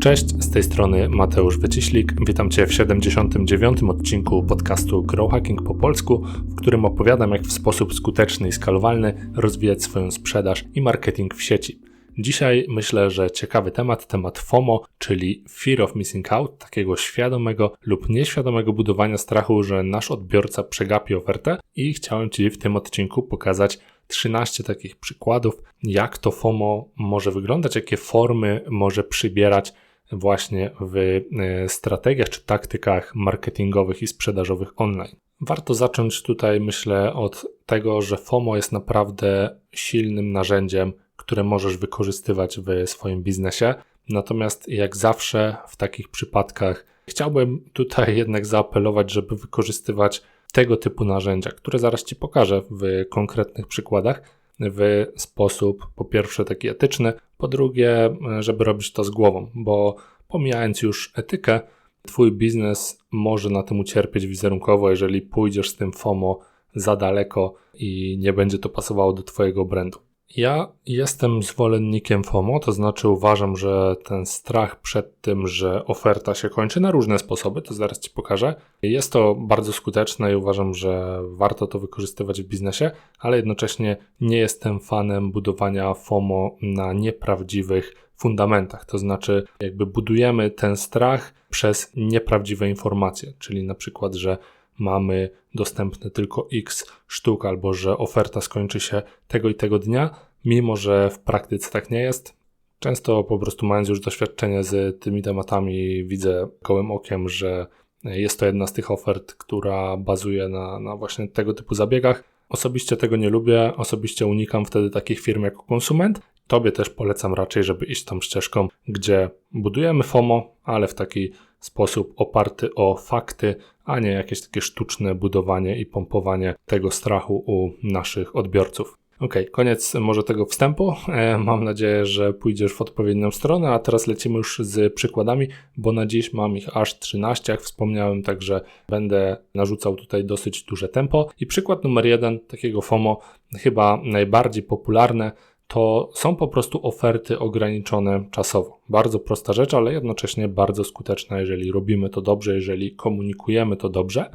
Cześć, z tej strony Mateusz Wyciślik. Witam Cię w 79. odcinku podcastu Grow Hacking po polsku, w którym opowiadam, jak w sposób skuteczny i skalowalny rozwijać swoją sprzedaż i marketing w sieci. Dzisiaj myślę, że ciekawy temat, temat FOMO, czyli Fear of Missing Out, takiego świadomego lub nieświadomego budowania strachu, że nasz odbiorca przegapi ofertę i chciałem Ci w tym odcinku pokazać 13 takich przykładów, jak to FOMO może wyglądać, jakie formy może przybierać właśnie w e, strategiach czy taktykach marketingowych i sprzedażowych online. Warto zacząć tutaj, myślę, od tego, że FOMO jest naprawdę silnym narzędziem, które możesz wykorzystywać w swoim biznesie. Natomiast, jak zawsze w takich przypadkach, chciałbym tutaj jednak zaapelować, żeby wykorzystywać tego typu narzędzia, które zaraz Ci pokażę w konkretnych przykładach, w sposób po pierwsze taki etyczny, po drugie, żeby robić to z głową, bo pomijając już etykę, Twój biznes może na tym ucierpieć wizerunkowo, jeżeli pójdziesz z tym FOMO za daleko i nie będzie to pasowało do Twojego brandu. Ja jestem zwolennikiem FOMO, to znaczy uważam, że ten strach przed tym, że oferta się kończy na różne sposoby, to zaraz Ci pokażę. Jest to bardzo skuteczne i uważam, że warto to wykorzystywać w biznesie, ale jednocześnie nie jestem fanem budowania FOMO na nieprawdziwych fundamentach. To znaczy, jakby budujemy ten strach przez nieprawdziwe informacje, czyli na przykład, że mamy dostępne tylko X sztuk, albo że oferta skończy się tego i tego dnia, mimo że w praktyce tak nie jest. Często po prostu mając już doświadczenie z tymi tematami, widzę gołym okiem, że jest to jedna z tych ofert, która bazuje na, na właśnie tego typu zabiegach. Osobiście tego nie lubię, osobiście unikam wtedy takich firm jako konsument. Tobie też polecam raczej, żeby iść tą ścieżką, gdzie budujemy FOMO, ale w taki sposób oparty o fakty, a nie jakieś takie sztuczne budowanie i pompowanie tego strachu u naszych odbiorców. Ok, koniec może tego wstępu. E, mam nadzieję, że pójdziesz w odpowiednią stronę, a teraz lecimy już z przykładami, bo na dziś mam ich aż 13, jak wspomniałem, także będę narzucał tutaj dosyć duże tempo. I przykład numer jeden takiego FOMO, chyba najbardziej popularne, to są po prostu oferty ograniczone czasowo. Bardzo prosta rzecz, ale jednocześnie bardzo skuteczna, jeżeli robimy to dobrze, jeżeli komunikujemy to dobrze.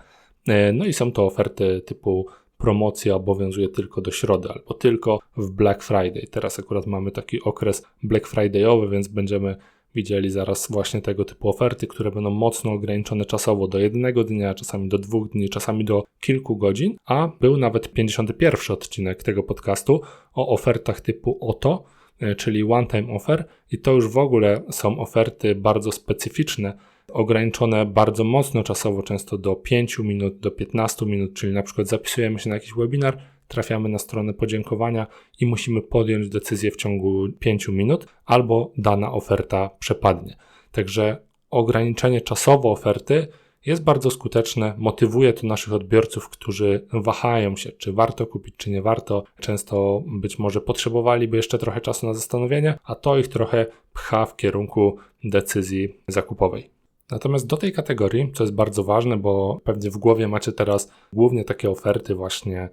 E, no i są to oferty typu promocja obowiązuje tylko do środy albo tylko w Black Friday. Teraz akurat mamy taki okres Black Friday'owy, więc będziemy widzieli zaraz właśnie tego typu oferty, które będą mocno ograniczone czasowo do jednego dnia, czasami do dwóch dni, czasami do kilku godzin, a był nawet 51 odcinek tego podcastu o ofertach typu OTO, e, czyli one time offer. I to już w ogóle są oferty bardzo specyficzne, ograniczone bardzo mocno czasowo, często do 5 minut, do 15 minut, czyli na przykład zapisujemy się na jakiś webinar, trafiamy na stronę podziękowania i musimy podjąć decyzję w ciągu 5 minut, albo dana oferta przepadnie. Także ograniczenie czasowo oferty jest bardzo skuteczne, motywuje to naszych odbiorców, którzy wahają się, czy warto kupić, czy nie warto. Często być może potrzebowaliby jeszcze trochę czasu na zastanowienie, a to ich trochę pcha w kierunku decyzji zakupowej. Natomiast do tej kategorii, co jest bardzo ważne, bo pewnie w głowie macie teraz głównie takie oferty właśnie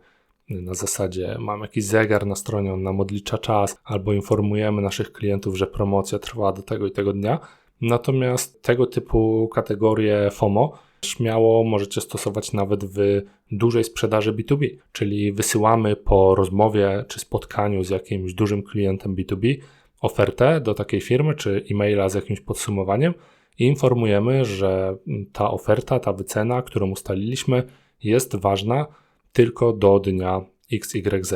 na zasadzie mam jakiś zegar na stronie, on nam odlicza czas, albo informujemy naszych klientów, że promocja trwa do tego i tego dnia. Natomiast tego typu kategorie FOMO śmiało możecie stosować nawet w dużej sprzedaży B2B, czyli wysyłamy po rozmowie czy spotkaniu z jakimś dużym klientem B2B ofertę do takiej firmy czy e-maila z jakimś podsumowaniem i informujemy, że ta oferta, ta wycena, którą ustaliliśmy, jest ważna tylko do dnia XYZ.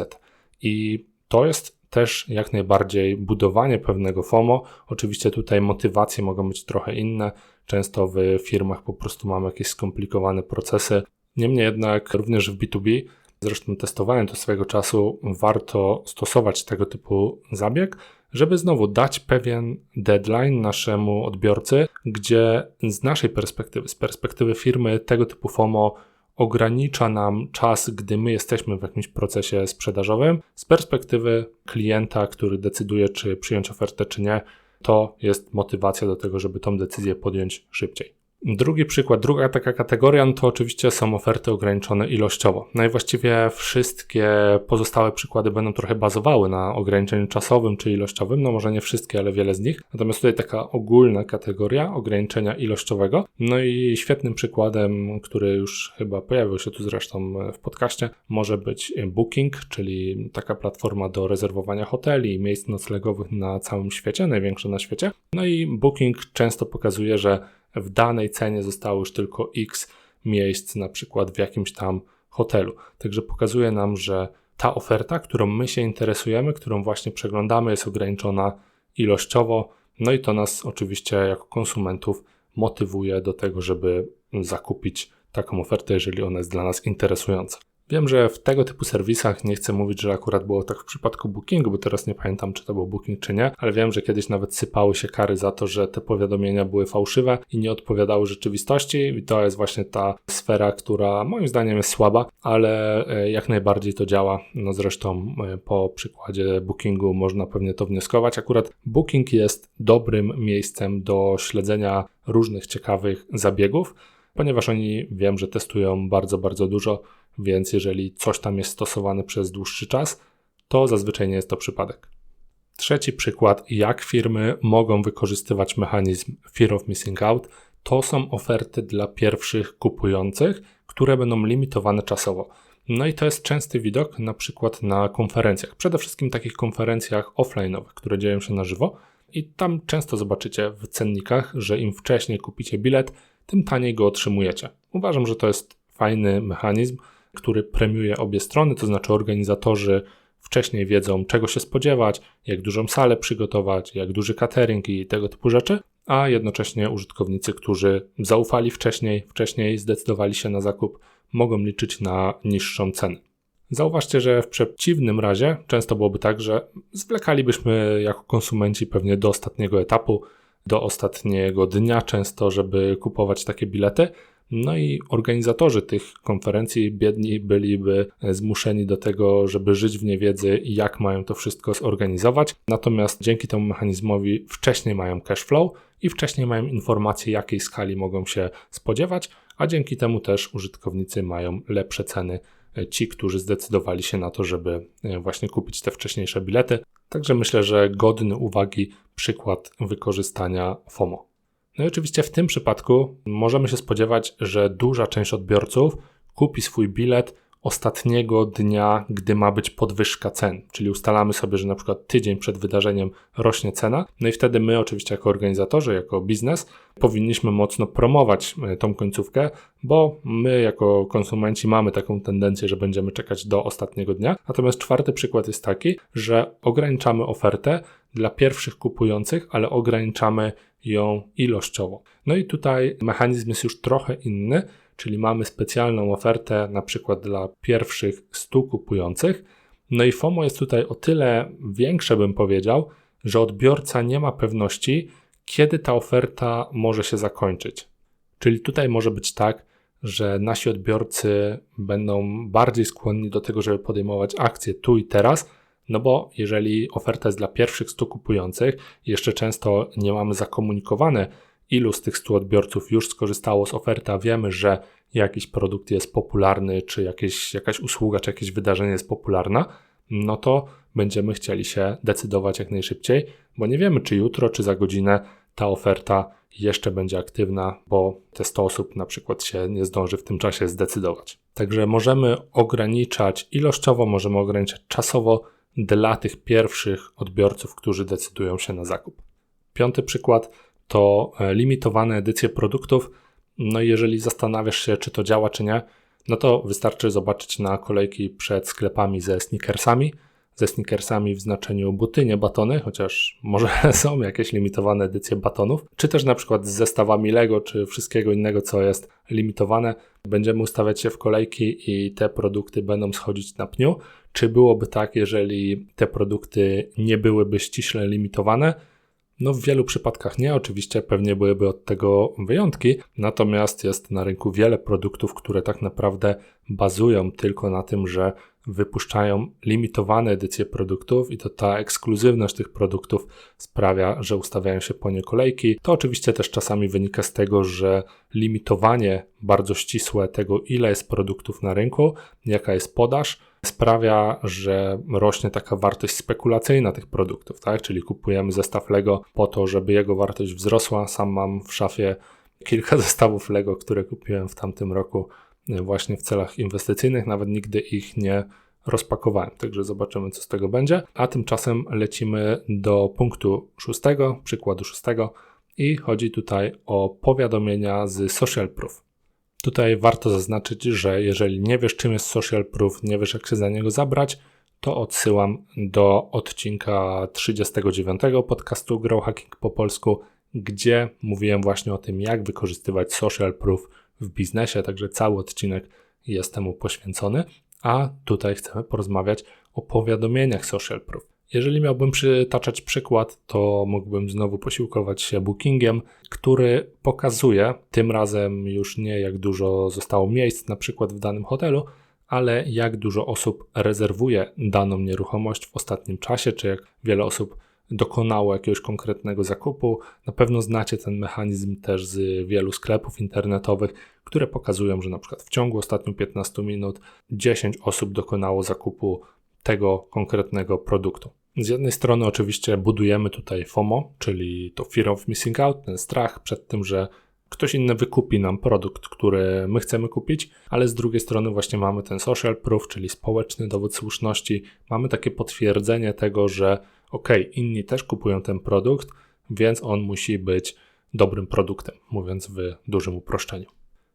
I to jest też jak najbardziej budowanie pewnego FOMO. Oczywiście tutaj motywacje mogą być trochę inne. Często w firmach po prostu mamy jakieś skomplikowane procesy. Niemniej jednak również w B2B, zresztą testowałem to swego czasu, warto stosować tego typu zabieg, żeby znowu dać pewien deadline naszemu odbiorcy, gdzie z naszej perspektywy, z perspektywy firmy, tego typu FOMO ogranicza nam czas, gdy my jesteśmy w jakimś procesie sprzedażowym. Z perspektywy klienta, który decyduje, czy przyjąć ofertę, czy nie, to jest motywacja do tego, żeby tą decyzję podjąć szybciej. Drugi przykład, druga taka kategoria, no to oczywiście są oferty ograniczone ilościowo. No i właściwie wszystkie pozostałe przykłady będą trochę bazowały na ograniczeniu czasowym czy ilościowym, no może nie wszystkie, ale wiele z nich. Natomiast tutaj taka ogólna kategoria ograniczenia ilościowego. No i świetnym przykładem, który już chyba pojawił się tu zresztą w podcaście, może być Booking, czyli taka platforma do rezerwowania hoteli i miejsc noclegowych na całym świecie, największa na świecie. No i Booking często pokazuje, że w danej cenie zostało już tylko x miejsc, na przykład w jakimś tam hotelu. Także pokazuje nam, że ta oferta, którą my się interesujemy, którą właśnie przeglądamy, jest ograniczona ilościowo. No i to nas oczywiście jako konsumentów motywuje do tego, żeby zakupić taką ofertę, jeżeli ona jest dla nas interesująca. Wiem, że w tego typu serwisach nie chcę mówić, że akurat było tak w przypadku Bookingu, bo teraz nie pamiętam, czy to był Booking, czy nie, ale wiem, że kiedyś nawet sypały się kary za to, że te powiadomienia były fałszywe i nie odpowiadały rzeczywistości. I to jest właśnie ta sfera, która moim zdaniem jest słaba, ale e, jak najbardziej to działa. No zresztą e, po przykładzie Bookingu można pewnie to wnioskować. Akurat Booking jest dobrym miejscem do śledzenia różnych ciekawych zabiegów ponieważ oni wiem, że testują bardzo, bardzo dużo, więc jeżeli coś tam jest stosowane przez dłuższy czas, to zazwyczaj nie jest to przypadek. Trzeci przykład, jak firmy mogą wykorzystywać mechanizm Fear of Missing Out, to są oferty dla pierwszych kupujących, które będą limitowane czasowo. No i to jest częsty widok na przykład na konferencjach, przede wszystkim takich konferencjach offline'owych, które dzieją się na żywo i tam często zobaczycie w cennikach, że im wcześniej kupicie bilet, tym taniej go otrzymujecie. Uważam, że to jest fajny mechanizm, który premiuje obie strony, to znaczy organizatorzy wcześniej wiedzą, czego się spodziewać, jak dużą salę przygotować, jak duży catering i tego typu rzeczy, a jednocześnie użytkownicy, którzy zaufali wcześniej, wcześniej zdecydowali się na zakup, mogą liczyć na niższą cenę. Zauważcie, że w przeciwnym razie często byłoby tak, że zwlekalibyśmy jako konsumenci pewnie do ostatniego etapu, do ostatniego dnia często, żeby kupować takie bilety. No i organizatorzy tych konferencji biedni byliby zmuszeni do tego, żeby żyć w niewiedzy, jak mają to wszystko zorganizować. Natomiast dzięki temu mechanizmowi wcześniej mają cash flow i wcześniej mają informacje, jakiej skali mogą się spodziewać, a dzięki temu też użytkownicy mają lepsze ceny ci, którzy zdecydowali się na to, żeby e, właśnie kupić te wcześniejsze bilety. Także myślę, że godny uwagi przykład wykorzystania FOMO. No i oczywiście w tym przypadku możemy się spodziewać, że duża część odbiorców kupi swój bilet ostatniego dnia, gdy ma być podwyżka cen. Czyli ustalamy sobie, że na przykład tydzień przed wydarzeniem rośnie cena, no i wtedy my, oczywiście, jako organizatorzy, jako biznes, powinniśmy mocno promować e, tą końcówkę, bo my, jako konsumenci, mamy taką tendencję, że będziemy czekać do ostatniego dnia. Natomiast czwarty przykład jest taki, że ograniczamy ofertę dla pierwszych kupujących, ale ograniczamy ją ilościowo. No i tutaj mechanizm jest już trochę inny czyli mamy specjalną ofertę na przykład dla pierwszych 100 kupujących. No i FOMO jest tutaj o tyle większe, bym powiedział, że odbiorca nie ma pewności, kiedy ta oferta może się zakończyć. Czyli tutaj może być tak, że nasi odbiorcy będą bardziej skłonni do tego, żeby podejmować akcje tu i teraz, no bo jeżeli oferta jest dla pierwszych 100 kupujących, jeszcze często nie mamy zakomunikowane, ilu z tych 100 odbiorców już skorzystało z oferty, a wiemy, że jakiś produkt jest popularny, czy jakieś, jakaś usługa, czy jakieś wydarzenie jest popularna, no to będziemy chcieli się decydować jak najszybciej, bo nie wiemy, czy jutro, czy za godzinę ta oferta jeszcze będzie aktywna, bo te 100 osób na przykład się nie zdąży w tym czasie zdecydować. Także możemy ograniczać ilościowo, możemy ograniczać czasowo dla tych pierwszych odbiorców, którzy decydują się na zakup. Piąty przykład to e, limitowane edycje produktów. No i jeżeli zastanawiasz się, czy to działa, czy nie, no to wystarczy zobaczyć na kolejki przed sklepami ze sneakersami. Ze sneakersami w znaczeniu buty, nie batony, chociaż może są jakieś limitowane edycje batonów, czy też na przykład z zestawami Lego, czy wszystkiego innego, co jest limitowane. Będziemy ustawiać się w kolejki i te produkty będą schodzić na pniu. Czy byłoby tak, jeżeli te produkty nie byłyby ściśle limitowane? No w wielu przypadkach nie, oczywiście pewnie byłyby od tego wyjątki, natomiast jest na rynku wiele produktów, które tak naprawdę bazują tylko na tym, że wypuszczają limitowane edycje produktów i to ta ekskluzywność tych produktów sprawia, że ustawiają się po nie kolejki. To oczywiście też czasami wynika z tego, że limitowanie bardzo ścisłe tego, ile jest produktów na rynku, jaka jest podaż, sprawia, że rośnie taka wartość spekulacyjna tych produktów, tak? Czyli kupujemy zestaw Lego po to, żeby jego wartość wzrosła. Sam mam w szafie kilka zestawów Lego, które kupiłem w tamtym roku właśnie w celach inwestycyjnych, nawet nigdy ich nie rozpakowałem, także zobaczymy, co z tego będzie. A tymczasem lecimy do punktu szóstego, przykładu szóstego i chodzi tutaj o powiadomienia z Social Proof. Tutaj warto zaznaczyć, że jeżeli nie wiesz, czym jest Social Proof, nie wiesz, jak się za niego zabrać, to odsyłam do odcinka 39 podcastu Grow Hacking po polsku, gdzie mówiłem właśnie o tym, jak wykorzystywać Social Proof w biznesie, także cały odcinek jest temu poświęcony, a tutaj chcemy porozmawiać o powiadomieniach social proof. Jeżeli miałbym przytaczać przykład, to mógłbym znowu posiłkować się bookingiem, który pokazuje tym razem już nie jak dużo zostało miejsc na przykład w danym hotelu, ale jak dużo osób rezerwuje daną nieruchomość w ostatnim czasie, czy jak wiele osób dokonało jakiegoś konkretnego zakupu. Na pewno znacie ten mechanizm też z wielu sklepów internetowych, które pokazują, że na przykład w ciągu ostatnich 15 minut 10 osób dokonało zakupu tego konkretnego produktu. Z jednej strony oczywiście budujemy tutaj FOMO, czyli to fear of missing out, ten strach przed tym, że ktoś inny wykupi nam produkt, który my chcemy kupić, ale z drugiej strony właśnie mamy ten social proof, czyli społeczny dowód słuszności, mamy takie potwierdzenie tego, że ok, inni też kupują ten produkt, więc on musi być dobrym produktem, mówiąc w dużym uproszczeniu.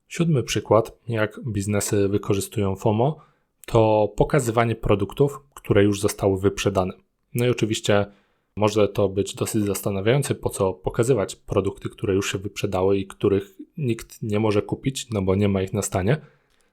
Siódmy przykład, jak biznesy wykorzystują FOMO, to pokazywanie produktów, które już zostały wyprzedane. No i oczywiście może to być dosyć zastanawiające, po co pokazywać produkty, które już się wyprzedały i których nikt nie może kupić, no bo nie ma ich na stanie.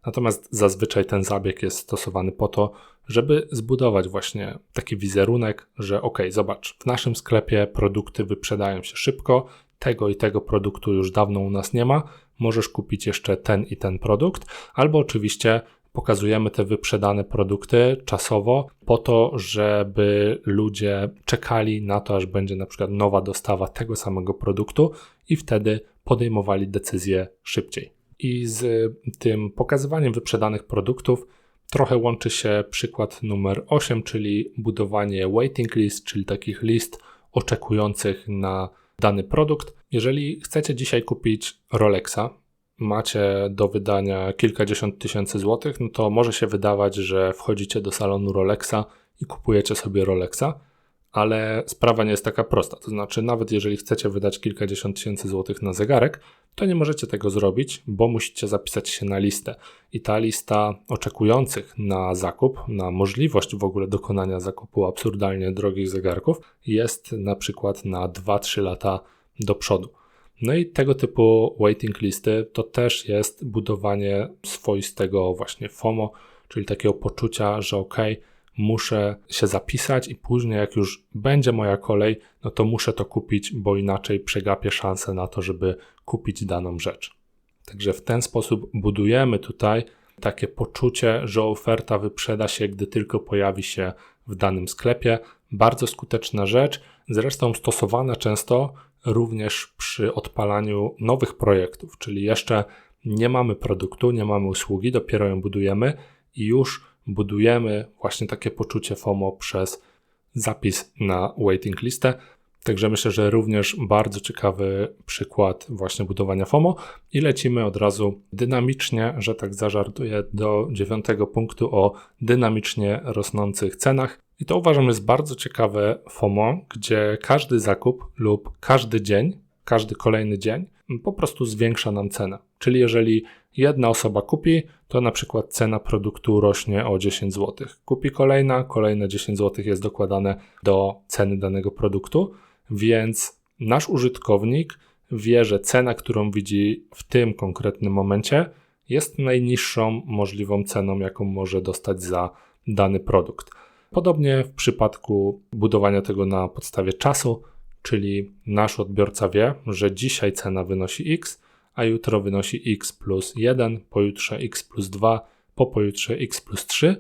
Natomiast zazwyczaj ten zabieg jest stosowany po to, żeby zbudować właśnie taki wizerunek, że ok, zobacz, w naszym sklepie produkty wyprzedają się szybko, tego i tego produktu już dawno u nas nie ma, możesz kupić jeszcze ten i ten produkt, albo oczywiście pokazujemy te wyprzedane produkty czasowo po to, żeby ludzie czekali na to, aż będzie na przykład nowa dostawa tego samego produktu i wtedy podejmowali decyzję szybciej. I z tym pokazywaniem wyprzedanych produktów trochę łączy się przykład numer 8, czyli budowanie waiting list, czyli takich list oczekujących na dany produkt. Jeżeli chcecie dzisiaj kupić Rolexa, macie do wydania kilkadziesiąt tysięcy złotych, no to może się wydawać, że wchodzicie do salonu Rolexa i kupujecie sobie Rolexa, ale sprawa nie jest taka prosta. To znaczy, nawet jeżeli chcecie wydać kilkadziesiąt tysięcy złotych na zegarek, to nie możecie tego zrobić, bo musicie zapisać się na listę. I ta lista oczekujących na zakup, na możliwość w ogóle dokonania zakupu absurdalnie drogich zegarków jest na przykład na 2-3 lata do przodu. No i tego typu waiting listy to też jest budowanie swoistego właśnie FOMO, czyli takiego poczucia, że ok, muszę się zapisać i później jak już będzie moja kolej, no to muszę to kupić, bo inaczej przegapię szansę na to, żeby kupić daną rzecz. Także w ten sposób budujemy tutaj takie poczucie, że oferta wyprzeda się, gdy tylko pojawi się w danym sklepie. Bardzo skuteczna rzecz, zresztą stosowana często również przy odpalaniu nowych projektów, czyli jeszcze nie mamy produktu, nie mamy usługi, dopiero ją budujemy i już budujemy właśnie takie poczucie FOMO przez zapis na waiting listę. Także myślę, że również bardzo ciekawy przykład właśnie budowania FOMO i lecimy od razu dynamicznie, że tak zażartuję, do dziewiątego punktu o dynamicznie rosnących cenach. I to uważam jest bardzo ciekawe FOMO, gdzie każdy zakup lub każdy dzień, każdy kolejny dzień po prostu zwiększa nam cenę. Czyli jeżeli jedna osoba kupi, to na przykład cena produktu rośnie o 10 zł. Kupi kolejna, kolejne 10 zł jest dokładane do ceny danego produktu, więc nasz użytkownik wie, że cena, którą widzi w tym konkretnym momencie, jest najniższą możliwą ceną, jaką może dostać za dany produkt. Podobnie w przypadku budowania tego na podstawie czasu, czyli nasz odbiorca wie, że dzisiaj cena wynosi X, a jutro wynosi X plus 1, pojutrze X plus 2, po pojutrze X plus 3,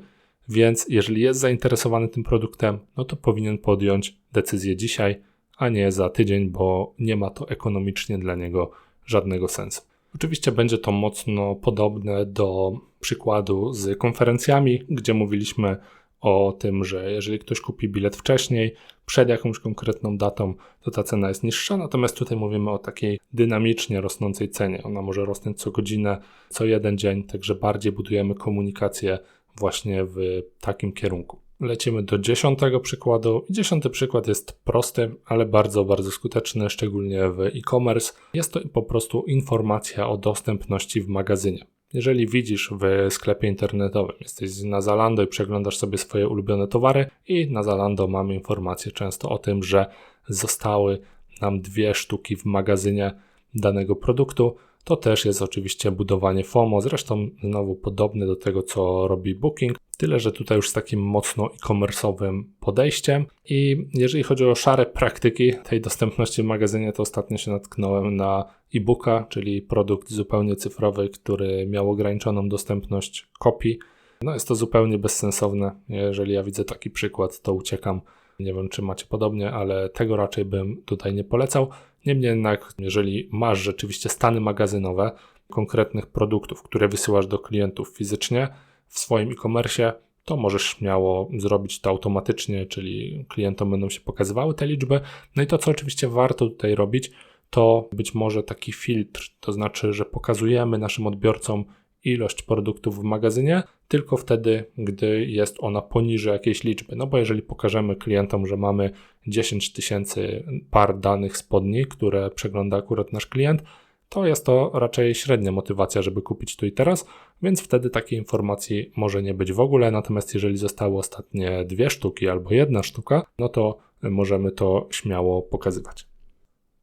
Więc jeżeli jest zainteresowany tym produktem, no to powinien podjąć decyzję dzisiaj, a nie za tydzień, bo nie ma to ekonomicznie dla niego żadnego sensu. Oczywiście będzie to mocno podobne do przykładu z konferencjami, gdzie mówiliśmy o tym, że jeżeli ktoś kupi bilet wcześniej, przed jakąś konkretną datą, to ta cena jest niższa. Natomiast tutaj mówimy o takiej dynamicznie rosnącej cenie. Ona może rosnąć co godzinę, co jeden dzień, także bardziej budujemy komunikację właśnie w takim kierunku. Lecimy do dziesiątego przykładu. Dziesiąty przykład jest prosty, ale bardzo, bardzo skuteczny, szczególnie w e-commerce. Jest to po prostu informacja o dostępności w magazynie. Jeżeli widzisz w sklepie internetowym, jesteś na Zalando i przeglądasz sobie swoje ulubione towary i na Zalando mamy informację często o tym, że zostały nam dwie sztuki w magazynie danego produktu, to też jest oczywiście budowanie FOMO, zresztą znowu podobne do tego, co robi Booking, tyle że tutaj już z takim mocno e-commerce'owym podejściem. I jeżeli chodzi o szare praktyki tej dostępności w magazynie, to ostatnio się natknąłem na e-booka, czyli produkt zupełnie cyfrowy, który miał ograniczoną dostępność kopii. No jest to zupełnie bezsensowne. Jeżeli ja widzę taki przykład, to uciekam. Nie wiem, czy macie podobnie, ale tego raczej bym tutaj nie polecał. Niemniej jednak, jeżeli masz rzeczywiście stany magazynowe konkretnych produktów, które wysyłasz do klientów fizycznie w swoim e-commerce, to możesz śmiało zrobić to automatycznie, czyli klientom będą się pokazywały te liczby. No i to, co oczywiście warto tutaj robić, to być może taki filtr, to znaczy, że pokazujemy naszym odbiorcom ilość produktów w magazynie, tylko wtedy, gdy jest ona poniżej jakiejś liczby. No bo jeżeli pokażemy klientom, że mamy 10 tysięcy par danych spodni, które przegląda akurat nasz klient, to jest to raczej średnia motywacja, żeby kupić tu i teraz, więc wtedy takiej informacji może nie być w ogóle. Natomiast jeżeli zostały ostatnie dwie sztuki albo jedna sztuka, no to możemy to śmiało pokazywać.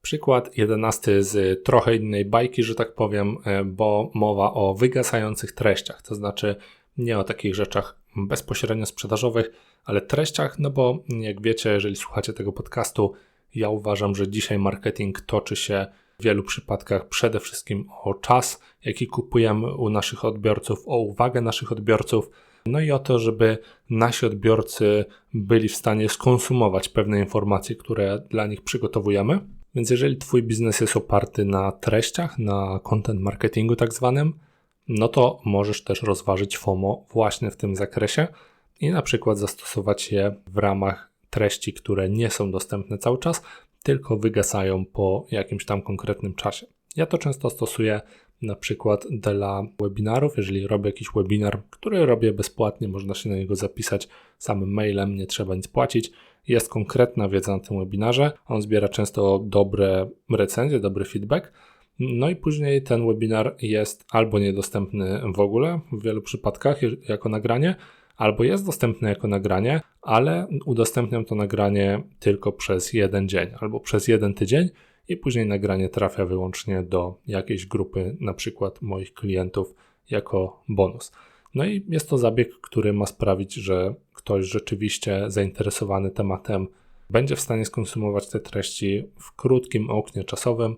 Przykład jedenasty z trochę innej bajki, że tak powiem, e, bo mowa o wygasających treściach, to znaczy nie o takich rzeczach bezpośrednio sprzedażowych, ale treściach, no bo jak wiecie, jeżeli słuchacie tego podcastu, ja uważam, że dzisiaj marketing toczy się w wielu przypadkach przede wszystkim o czas, jaki kupujemy u naszych odbiorców, o uwagę naszych odbiorców, no i o to, żeby nasi odbiorcy byli w stanie skonsumować pewne informacje, które dla nich przygotowujemy. Więc jeżeli Twój biznes jest oparty na treściach, na content marketingu tak zwanym, no to możesz też rozważyć FOMO właśnie w tym zakresie i na przykład zastosować je w ramach treści, które nie są dostępne cały czas, tylko wygasają po jakimś tam konkretnym czasie. Ja to często stosuję na przykład dla webinarów. Jeżeli robię jakiś webinar, który robię bezpłatnie, można się na niego zapisać samym mailem, nie trzeba nic płacić jest konkretna wiedza na tym webinarze. On zbiera często dobre recenzje, dobry feedback. No i później ten webinar jest albo niedostępny w ogóle w wielu przypadkach jako nagranie, albo jest dostępny jako nagranie, ale udostępniam to nagranie tylko przez jeden dzień albo przez jeden tydzień i później nagranie trafia wyłącznie do jakiejś grupy, na przykład moich klientów, jako bonus. No i jest to zabieg, który ma sprawić, że ktoś rzeczywiście zainteresowany tematem będzie w stanie skonsumować te treści w krótkim oknie czasowym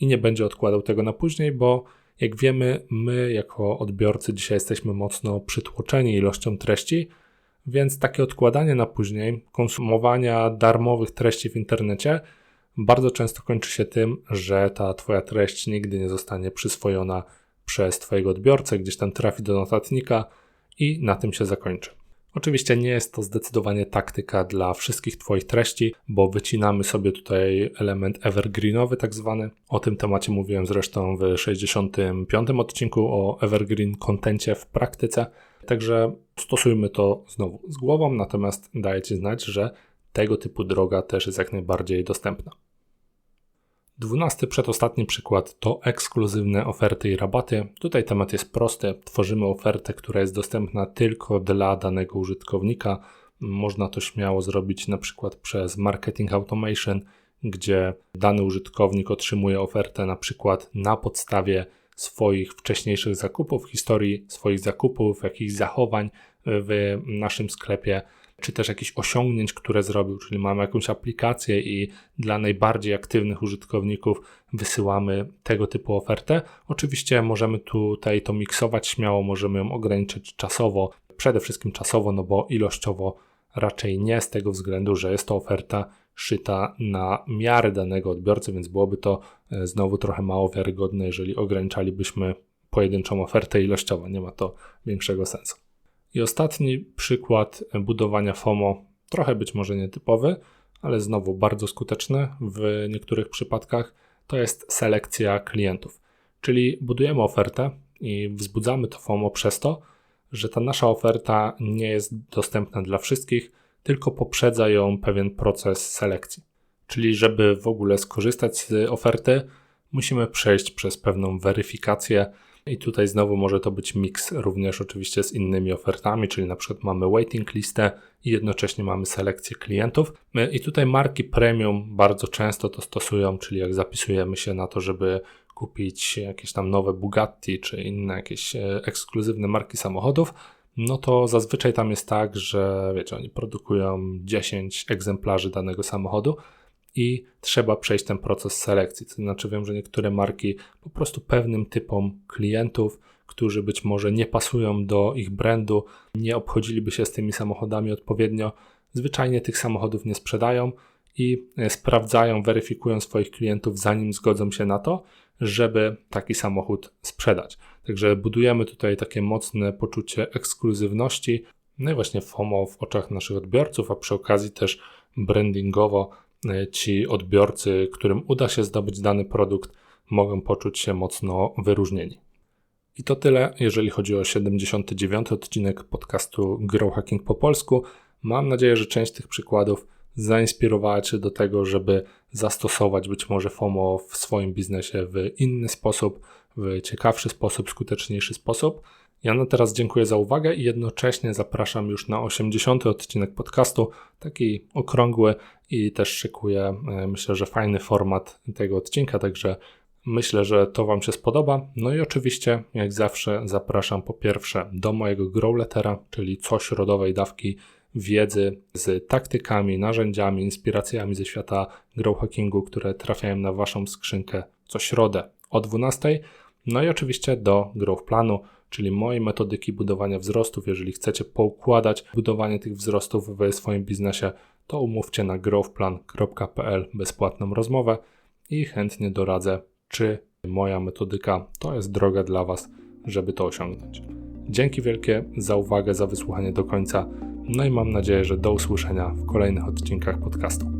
i nie będzie odkładał tego na później, bo jak wiemy, my jako odbiorcy dzisiaj jesteśmy mocno przytłoczeni ilością treści, więc takie odkładanie na później konsumowania darmowych treści w internecie bardzo często kończy się tym, że ta Twoja treść nigdy nie zostanie przyswojona przez Twojego odbiorcę, gdzieś tam trafi do notatnika i na tym się zakończy. Oczywiście nie jest to zdecydowanie taktyka dla wszystkich Twoich treści, bo wycinamy sobie tutaj element evergreenowy, tak zwany. O tym temacie mówiłem zresztą w 65 odcinku o evergreen kontencie w praktyce. Także stosujmy to znowu z głową, natomiast daję Ci znać, że tego typu droga też jest jak najbardziej dostępna. Dwunasty przedostatni przykład to ekskluzywne oferty i rabaty. Tutaj temat jest prosty. Tworzymy ofertę, która jest dostępna tylko dla danego użytkownika. Można to śmiało zrobić na przykład przez marketing automation, gdzie dany użytkownik otrzymuje ofertę na przykład na podstawie swoich wcześniejszych zakupów, historii swoich zakupów, jakichś zachowań w naszym sklepie czy też jakichś osiągnięć, które zrobił, czyli mamy jakąś aplikację i dla najbardziej aktywnych użytkowników wysyłamy tego typu ofertę. Oczywiście możemy tutaj to miksować śmiało, możemy ją ograniczyć czasowo przede wszystkim czasowo, no bo ilościowo raczej nie z tego względu, że jest to oferta szyta na miarę danego odbiorcy, więc byłoby to e, znowu trochę mało wiarygodne, jeżeli ograniczalibyśmy pojedynczą ofertę ilościowo. Nie ma to większego sensu. I ostatni przykład budowania FOMO, trochę być może nietypowy, ale znowu bardzo skuteczny w niektórych przypadkach, to jest selekcja klientów. Czyli budujemy ofertę i wzbudzamy to FOMO przez to, że ta nasza oferta nie jest dostępna dla wszystkich, tylko poprzedza ją pewien proces selekcji. Czyli, żeby w ogóle skorzystać z oferty, musimy przejść przez pewną weryfikację. I tutaj znowu może to być miks również oczywiście z innymi ofertami, czyli na przykład mamy waiting listę i jednocześnie mamy selekcję klientów. I tutaj marki premium bardzo często to stosują, czyli jak zapisujemy się na to, żeby kupić jakieś tam nowe Bugatti czy inne jakieś e, ekskluzywne marki samochodów, no to zazwyczaj tam jest tak, że wiecie, oni produkują 10 egzemplarzy danego samochodu i trzeba przejść ten proces selekcji. To znaczy wiem, że niektóre marki po prostu pewnym typom klientów, którzy być może nie pasują do ich brandu, nie obchodziliby się z tymi samochodami odpowiednio, zwyczajnie tych samochodów nie sprzedają i e, sprawdzają, weryfikują swoich klientów, zanim zgodzą się na to, żeby taki samochód sprzedać. Także budujemy tutaj takie mocne poczucie ekskluzywności, no i właśnie FOMO w oczach naszych odbiorców, a przy okazji też brandingowo ci odbiorcy, którym uda się zdobyć dany produkt, mogą poczuć się mocno wyróżnieni. I to tyle, jeżeli chodzi o 79 odcinek podcastu Grow Hacking po polsku. Mam nadzieję, że część tych przykładów zainspirowała Cię do tego, żeby zastosować być może FOMO w swoim biznesie w inny sposób, w ciekawszy sposób, skuteczniejszy sposób. Ja na teraz dziękuję za uwagę i jednocześnie zapraszam już na 80. odcinek podcastu, taki okrągły i też szykuję, e, myślę, że fajny format tego odcinka, także myślę, że to Wam się spodoba. No i oczywiście, jak zawsze, zapraszam po pierwsze do mojego growlettera, czyli co środowej dawki wiedzy z taktykami, narzędziami, inspiracjami ze świata growhackingu, które trafiają na Waszą skrzynkę co środę o 12. No i oczywiście do Growth Planu, czyli mojej metodyki budowania wzrostów. Jeżeli chcecie poukładać budowanie tych wzrostów w swoim biznesie, to umówcie na growthplan.pl bezpłatną rozmowę i chętnie doradzę, czy moja metodyka to jest droga dla Was, żeby to osiągnąć. Dzięki wielkie za uwagę, za wysłuchanie do końca. No i mam nadzieję, że do usłyszenia w kolejnych odcinkach podcastu.